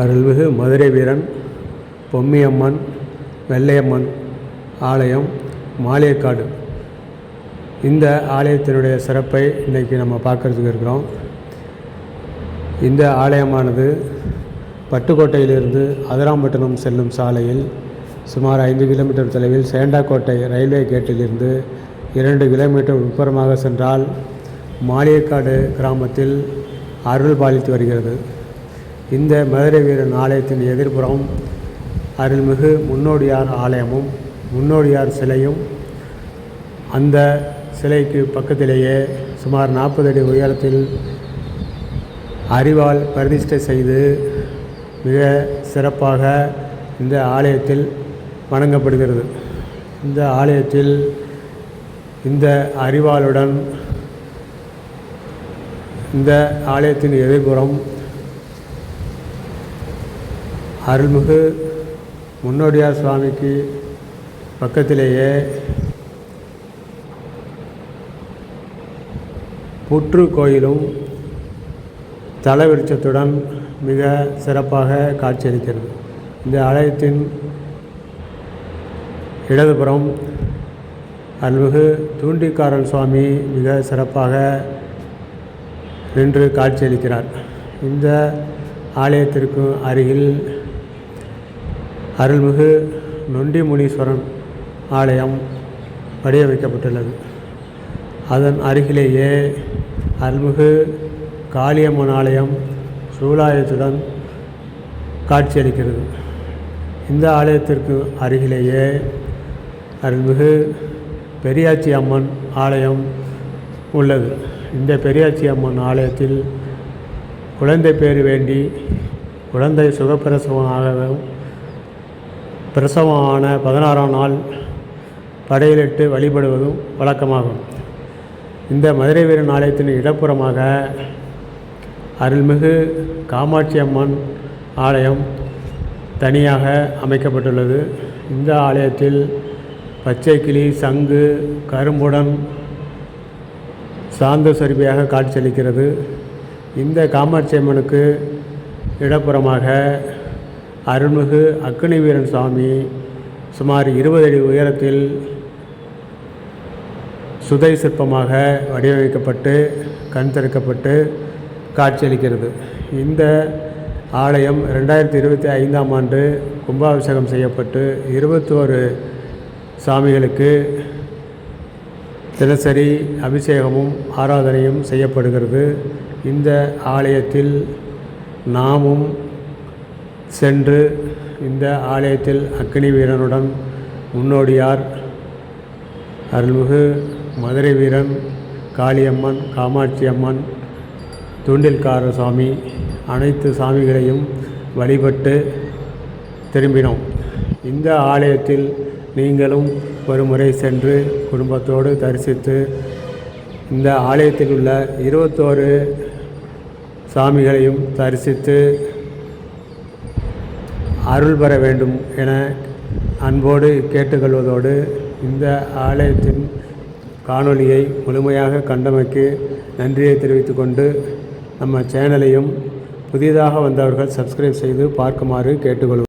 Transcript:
அருள்மிகு மதுரை வீரன் பொம்மியம்மன் வெள்ளையம்மன் ஆலயம் மாளிகைக்காடு. இந்த ஆலயத்தினுடைய சிறப்பை இன்றைக்கி நம்ம பார்க்குறதுக்கு இருக்கிறோம். இந்த ஆலயமானது பட்டுக்கோட்டையிலிருந்து அதிராம்பட்டினம் செல்லும் சாலையில் சுமார் ஐந்து கிலோமீட்டர் தொலைவில் சேண்டாக்கோட்டை ரயில்வே கேட்டிலிருந்து இரண்டு கிலோமீட்டர் உட்புறமாக சென்றால் மாளிகைக்காடு கிராமத்தில் அருள் பாலித்து வருகிறது. இந்த மதுரை வீரன் ஆலயத்தின் எதிர்ப்புறம் அருள்மிகு முன்னோடியார் ஆலயமும் முன்னோடியார் சிலையும் அந்த சிலைக்கு பக்கத்திலேயே சுமார் நாற்பது அடி உயரத்தில் அறிவால் பிரதிஷ்டை செய்து மிக சிறப்பாக இந்த ஆலயத்தில் வணங்கப்படுகிறது. இந்த ஆலயத்தில் இந்த அறிவாளுடன் இந்த ஆலயத்தின் எதிர்புறம் அருள்மிகு முன்னோடியார் சுவாமிக்கு பக்கத்திலேயே புற்று கோயிலும் தலைவிருச்சத்துடன் மிக சிறப்பாக காட்சியளிக்கிறது. இந்த ஆலயத்தின் இடதுபுறம் அருள்மிகு தூண்டிக்காரன் சுவாமி மிக சிறப்பாக நின்று காட்சியளிக்கிறார். இந்த ஆலயத்திற்கு அருகில் அருள்மிகு நொண்டிமுனீஸ்வரன் ஆலயம் வடிவமைக்கப்பட்டுள்ளது அதன் அருகிலேயே அருள்மிகு காளியம்மன் ஆலயம் சூலாயத்துடன் காட்சியளிக்கிறது. இந்த ஆலயத்திற்கு அருகிலேயே அருள்மிகு பெரியாச்சி அம்மன் ஆலயம் உள்ளது. இந்த பெரியாச்சி அம்மன் ஆலயத்தில் குழந்தை பேர் வேண்டி குழந்தை சுகப்பிரசவமாகவும் பிரசவமான பதினாறாம் நாள் படையிலிட்டு வழிபடுவதும் வழக்கமாகும். இந்த மதுரை வீரன் ஆலயத்தின் இடப்புறமாக அருள்மிகு காமாட்சி அம்மன் ஆலயம் தனியாக அமைக்கப்பட்டுள்ளது. இந்த ஆலயத்தில் பச்சை கிளி சங்கு கரும்புடன் சாந்த சொருபியாக காட்சியளிக்கிறது. இந்த காமாட்சி அம்மனுக்கு இடப்புறமாக அருள்மிகு அக்கினி வீரன் சாமி சுமார் இருபது அடி உயரத்தில் சுதை சிற்பமாக வடிவமைக்கப்பட்டு கண் திறக்கப்பட்டு காட்சியளிக்கிறது. இந்த ஆலயம் ரெண்டாயிரத்தி இருபத்தி ஐந்தாம் ஆண்டு கும்பாபிஷேகம் செய்யப்பட்டு இருபத்தோரு சாமிகளுக்கு தினசரி அபிஷேகமும் ஆராதனையும் செய்யப்படுகிறது. இந்த ஆலயத்தில் நாமும் சென்று இந்த ஆலயத்தில் அக்னி வீரனுடன் முன்னோடியார் அருள்மிகு மதுரை வீரன் காளியம்மன் காமாட்சி அம்மன் தூண்டில்கார சாமி அனைத்து சாமிகளையும் வழிபட்டு திரும்பினோம். இந்த ஆலயத்தில் நீங்களும் ஒரு முறை சென்று குடும்பத்தோடு தரிசித்து இந்த ஆலயத்தில் உள்ள இருபத்தோரு சாமிகளையும் தரிசித்து அருள் பெற வேண்டும் என அன்போடு கேட்டுக்கொள்வதோடு இந்த ஆலயத்தின் காணொளியை முழுமையாக கண்டமைக்கு நன்றியை தெரிவித்துக்கொண்டு நம்ம சேனலையும் புதிதாக வந்தவர்கள் சப்ஸ்கிரைப் செய்து பார்க்குமாறு கேட்டுக்கொள்வோம்.